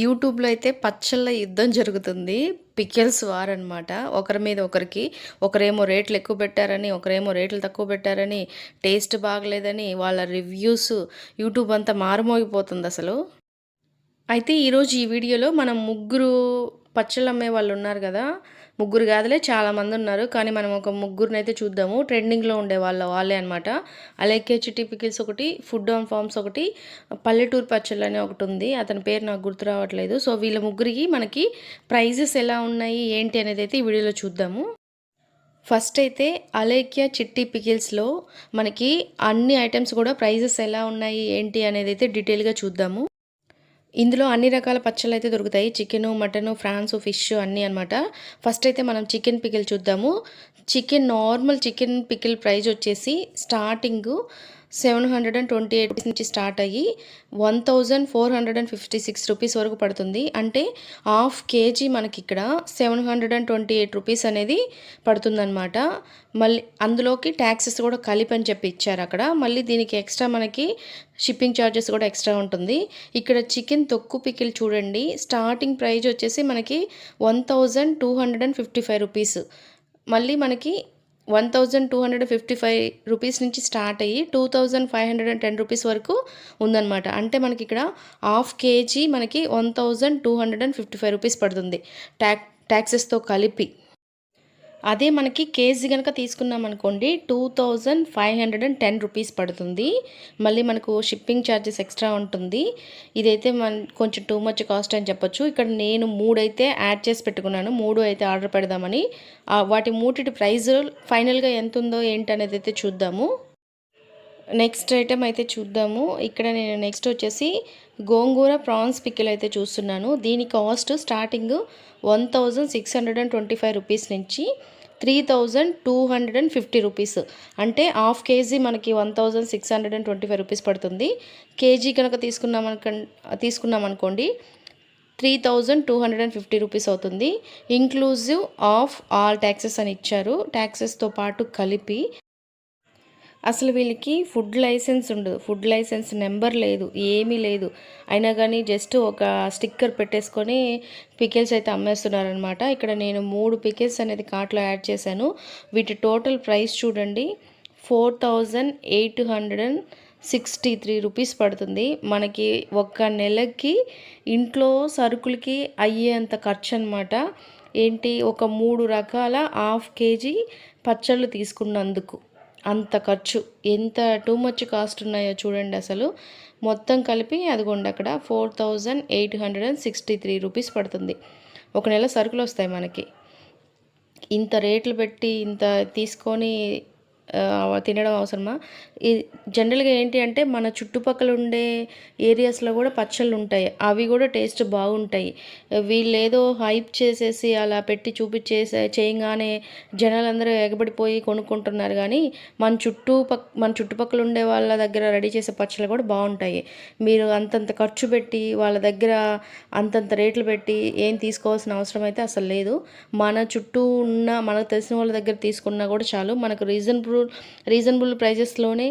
యూట్యూబ్లో అయితే పచ్చళ్ళ యుద్ధం జరుగుతుంది. పికిల్స్ వార్ అనమాట ఒకరి మీద ఒకరికి ఒకరేమో రేట్లు ఎక్కువ పెట్టారని ఒకరేమో రేట్లు తక్కువ పెట్టారని టేస్ట్ బాగలేదని వాళ్ళ రివ్యూస్ యూట్యూబ్ అంతా మారుమోగిపోతుంది అసలు. అయితే ఈరోజు ఈ వీడియోలో మనం ముగ్గురు పచ్చళ్ళు అమ్మే వాళ్ళు ఉన్నారు కదా. ముగ్గురు కాదులే చాలామంది ఉన్నారు. కానీ మనం ఒక ముగ్గురిని అయితే చూద్దాము. ట్రెండింగ్లో ఉండే వాళ్ళ వాళ్ళే అనమాట అలాగే చిట్టి పికిల్స్ ఒకటి ఫుడ్ ఆన్ ఫార్మ్స్ ఒకటి పల్లెటూరు పచ్చళ్ళు అని ఒకటి ఉంది. అతని పేరు నాకు గుర్తు రావట్లేదు. సో వీళ్ళ ముగ్గురికి మనకి ప్రైజెస్ ఎలా ఉన్నాయి ఏంటి అనేది అయితే ఈ వీడియోలో చూద్దాము. ఫస్ట్ అయితే అలేఖ్య చిట్టి పికిల్స్లో మనకి అన్ని ఐటమ్స్ కూడా ప్రైజెస్ ఎలా ఉన్నాయి ఏంటి అనేది అయితే డీటెయిల్గా చూద్దాము. ఇందులో అన్ని రకాల పచ్చళ్ళు అయితే దొరుకుతాయి. చికెను మటను ఫ్రాన్స్ ఫిష్ అన్నీ అనమాట ఫస్ట్ అయితే మనం చికెన్ పికిల్ చూద్దాము. Chicken normal chicken pickle price వచ్చేసి starting seven hundred and twenty eight rupees నుంచి స్టార్ట్ అయ్యి one thousand four hundred and fifty six rupees వరకు పడుతుంది. అంటే హాఫ్ కేజీ మనకి ఇక్కడ seven hundred and twenty eight rupees అనేది పడుతుందన్నమాట. మళ్ళీ అందులోకి ట్యాక్సెస్ కూడా కలిపి అని చెప్పి ఇచ్చారు అక్కడ. మళ్ళీ దీనికి ఎక్స్ట్రా మనకి షిప్పింగ్ ఛార్జెస్ కూడా ఎక్స్ట్రా ఉంటుంది. ఇక్కడ చికెన్ తొక్కు పికిల్ చూడండి. స్టార్టింగ్ ప్రైజ్ వచ్చేసి మనకి one thousand two hundred and fifty five rupees. మళ్ళీ మనకి one thousand two hundred fifty five rupees నుంచి స్టార్ట్ అయ్యి two thousand five hundred and ten rupees వరకు ఉందన్నమాట. అంటే మనకి ఇక్కడ హాఫ్ కేజీ మనకి one thousand two hundred and fifty five rupees పడుతుంది. ట్యాక్ ట్యాక్సెస్తో కలిపి. అదే మనకి కేజీ కనుక తీసుకున్నాం అనుకోండి two thousand five hundred and ten rupees పడుతుంది. మళ్ళీ మనకు షిప్పింగ్ ఛార్జెస్ ఎక్స్ట్రా ఉంటుంది. ఇదైతే మన కొంచెం టూ మచ్ కాస్ట్ అని చెప్పొచ్చు. ఇక్కడ నేను మూడైతే యాడ్ చేసి పెట్టుకున్నాను. మూడు అయితే ఆర్డర్ పెడదామని. వాటి మూటిటి ప్రైస్ ఫైనల్గా ఎంత ఉందో ఏంటనేది అయితే చూద్దాము. నెక్స్ట్ ఐటెం అయితే చూద్దాము. ఇక్కడ నేను నెక్స్ట్ వచ్చేసి గోంగూర ప్రాన్స్ పిక్కిల్ అయితే చూస్తున్నాను. దీని cost starting one thousand six hundred and twenty five rupees నుంచి three thousand two hundred and fifty rupees. అంటే హాఫ్ కేజీ మనకి one thousand six hundred and twenty five rupees పడుతుంది. కేజీ కనుక తీసుకున్నాం తీసుకున్నాం అనుకోండి three thousand two hundred and fifty rupees అవుతుంది. Inclusive of all taxes అని ఇచ్చారు. ట్యాక్సెస్తో పాటు కలిపి అసలు వీళ్ళకి ఫుడ్ లైసెన్స్ ఉండదు. ఫుడ్ లైసెన్స్ నెంబర్ లేదు ఏమీ లేదు. అయినా కానీ జస్ట్ ఒక స్టిక్కర్ పెట్టేసుకొని పికిల్స్ అయితే అమ్మేస్తున్నారనమాట ఇక్కడ నేను మూడు పికిల్స్ అనేది కార్ట్లో యాడ్ చేశాను. వీటి టోటల్ ప్రైస్ చూడండి. Four thousand eight hundred and sixty three rupees పడుతుంది. మనకి ఒక్క నెలకి ఇంట్లో సరుకులకి అయ్యేంత ఖర్చు అనమాట ఏంటి? ఒక మూడు రకాల హాఫ్ కేజీ పచ్చళ్ళు తీసుకున్నందుకు. అంత ఖర్చు. ఎంత టూ మచ్ కాస్ట్ ఉన్నాయో చూడండి అసలు. మొత్తం కలిపి అదిగోండి అక్కడ four thousand eight hundred and sixty three rupees పడుతుంది. ఒక నెల సరుకులు వస్తాయి మనకి. ఇంత రేట్లు పెట్టి ఇంత తీసుకొని తినడం అవసరమా? ఈ జనరల్గా ఏంటి అంటే మన చుట్టుపక్కల ఉండే ఏరియాస్లో కూడా పచ్చళ్ళు ఉంటాయి. అవి కూడా టేస్ట్ బాగుంటాయి. వీళ్ళు ఏదో హైప్ చేసేసి అలా పెట్టి చూపించేసే చేయగానే జనాలందరూ ఎగబడిపోయి కొనుక్కుంటున్నారు కానీ మన చుట్టూ పక్ మన చుట్టుపక్కల ఉండే వాళ్ళ దగ్గర రెడీ చేసే పచ్చళ్ళు కూడా బాగుంటాయి. మీరు అంతంత ఖర్చు పెట్టి వాళ్ళ దగ్గర అంతంత రేట్లు పెట్టి ఏం తీసుకోవాల్సిన అవసరం అయితే అసలు లేదు. మన చుట్టూ ఉన్న మనకు తెలిసిన వాళ్ళ దగ్గర తీసుకున్నా కూడా చాలు. మనకు రీజనబుల్ రీజనబుల్ ప్రైజెస్లోనే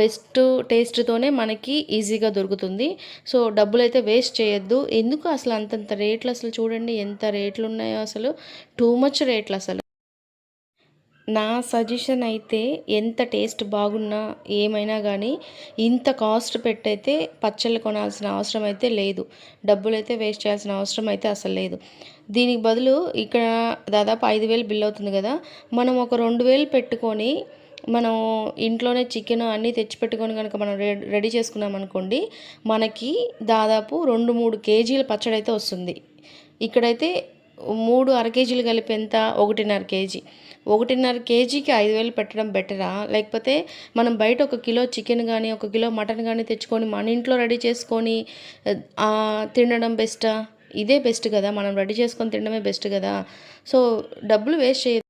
బెస్ట్ టేస్ట్తోనే మనకి ఈజీగా దొరుకుతుంది. సో డబ్బులు అయితే వేస్ట్ చేయొద్దు. ఎందుకు అసలు అంతంత రేట్లు అసలు చూడండి ఎంత రేట్లు ఉన్నాయో అసలు. టూ మచ్ రేట్లు అసలు. నా సజెషన్ అయితే ఎంత టేస్ట్ బాగున్నా ఏమైనా కానీ ఇంత కాస్ట్ పెట్టయితే పచ్చళ్ళు కొనాల్సిన అవసరం అయితే లేదు. డబ్బులు అయితే వేస్ట్ చేయాల్సిన అవసరం అయితే అసలు లేదు. దీనికి బదులు ఇక్కడ దాదాపు ఐదు వేలు బిల్ అవుతుంది కదా. మనం ఒక రెండు వేలు పెట్టుకొని మనం ఇంట్లోనే చికెన్ అన్నీ తెచ్చిపెట్టుకొని కనుక మనం రెడీ చేసుకున్నాం అనుకోండి మనకి దాదాపు రెండు మూడు కేజీల పచ్చడి అయితే వస్తుంది. ఇక్కడైతే మూడు అర కేజీలు కలిపి ఎంత ఒకటిన్నర కేజీ. ఒకటిన్నర కేజీకి ఐదు వేలు పెట్టడం బెటరా? లేకపోతే మనం బయట ఒక కిలో చికెన్ కానీ ఒక కిలో మటన్ కానీ తెచ్చుకొని మన ఇంట్లో రెడీ చేసుకొని తినడం బెస్టా? ఇదే బెస్ట్ కదా. మనం రెడీ చేసుకొని తినడమే బెస్ట్ కదా. సో డబ్బులు వేస్ట్ చేయ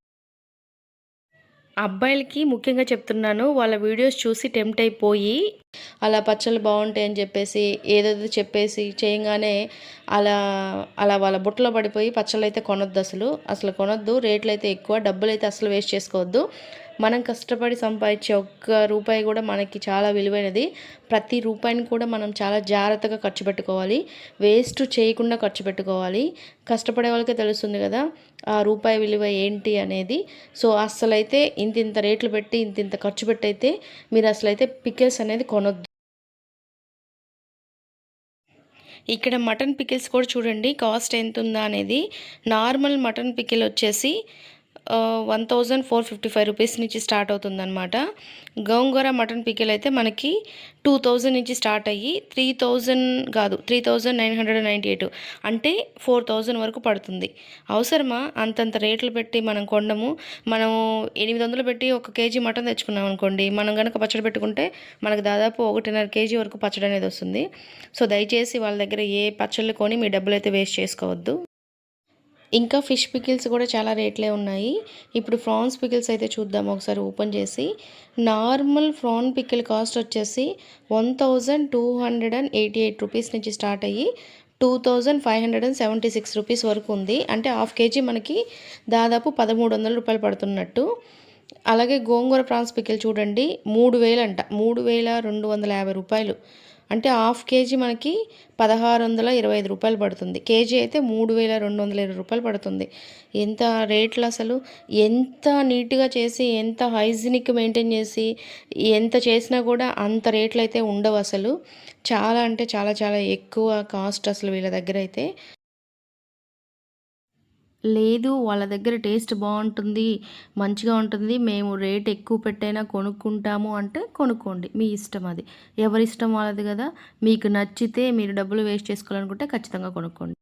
అబ్బాయిలకి ముఖ్యంగా చెప్తున్నాను వాళ్ళ వీడియోస్ చూసి టెంప్ట్ అయిపోయి అలా పచ్చళ్ళు బాగుంటాయి అని చెప్పేసి ఏదేదో చెప్పేసి చేయగానే అలా అలా వాళ్ళ బుట్టలో పడిపోయి పచ్చళ్ళు అయితే కొనొద్దు అసలు. అసలు కొనొద్దు రేట్లు అయితే ఎక్కువ డబ్బులు అయితే అసలు వేస్ట్ చేసుకోవద్దు. మనం కష్టపడి సంపాదించే ఒక్క రూపాయి కూడా మనకి చాలా విలువైనది. ప్రతి రూపాయిని కూడా మనం చాలా జాగ్రత్తగా ఖర్చు పెట్టుకోవాలి. వేస్ట్ చేయకుండా ఖర్చు పెట్టుకోవాలి. కష్టపడే వాళ్ళకే తెలుస్తుంది కదా ఆ రూపాయి విలువ ఏంటి అనేది. సో అసలైతే ఇంత ఇంత రేట్లు పెట్టి ఇంత ఇంత ఖర్చు పెట్టి అయితే మీరు అసలైతే పికెల్స్ అనేది కొనొద్దు. ఇక్కడ మటన్ పికిల్స్ కూడా చూడండి కాస్ట్ ఎంత ఉందా అనేది. నార్మల్ మటన్ పికిల్ వచ్చేసి one thousand four fifty five rupees నుంచి స్టార్ట్ అవుతుందన్నమాట. గోంగూర మటన్ పికిల్ అయితే మనకి టూ థౌజండ్ నుంచి స్టార్ట్ అయ్యి త్రీ థౌజండ్ కాదు three thousand nine hundred ninety eight అంటే ఫోర్ థౌజండ్ వరకు పడుతుంది. అవసరమా? అంతంత రేట్లు పెట్టి మనం కొండము మనం ఎనిమిది వందలు పెట్టి ఒక కేజీ మటన్ తెచ్చుకున్నాం అనుకోండి మనం కనుక పచ్చడి పెట్టుకుంటే మనకు దాదాపు ఒకటిన్నర కేజీ వరకు పచ్చడి అనేది వస్తుంది. సో దయచేసి వాళ్ళ దగ్గర ఏ పచ్చళ్ళు కొని మీ డబ్బులు అయితే వేస్ట్ చేసుకోవద్దు. ఇంకా ఫిష్ పికిల్స్ కూడా చాలా రేట్లే ఉన్నాయి. ఇప్పుడు ఫ్రాన్స్ పికిల్స్ అయితే చూద్దాం ఒకసారి ఓపెన్ చేసి. నార్మల్ ఫ్రాన్ పికిల్ కాస్ట్ వచ్చేసి one thousand two hundred and eighty eight rupees నుంచి స్టార్ట్ అయ్యి two thousand five hundred and seventy six rupees వరకు ఉంది. అంటే హాఫ్ కేజీ మనకి దాదాపు పదమూడు వందల రూపాయలు పడుతున్నట్టు. అలాగే గోంగూర ప్రాన్స్ పికిల్ చూడండి మూడు వేలంట మూడు వేల రెండు వందల యాభై రూపాయలు. అంటే హాఫ్ కేజీ మనకి పదహారు వందల ఇరవై ఐదు రూపాయలు పడుతుంది. కేజీ అయితే మూడు వేల రెండు వందల ఇరవై రూపాయలు పడుతుంది. ఎంత రేట్లు అసలు? ఎంత నీట్గా చేసి ఎంత హైజీనిక్ మెయింటైన్ చేసి ఎంత చేసినా కూడా అంత రేట్లు అయితే ఉండవు అసలు. చాలా అంటే చాలా చాలా ఎక్కువ కాస్ట్ అసలు వీళ్ళ దగ్గర అయితే లేదు వాళ్ళ దగ్గర టేస్ట్ బాగుంటుంది మంచిగా ఉంటుంది మేము రేట్ ఎక్కువ పెట్టైనా కొనుక్కుంటాము అంటే కొనుక్కోండి. మీ ఇష్టం అది. ఎవరి ఇష్టం వాళ్ళది కదా. మీకు నచ్చితే మీరు డబ్బులు వేస్ట్ చేసుకోవాలనుకుంటే ఖచ్చితంగా కొనుక్కోండి.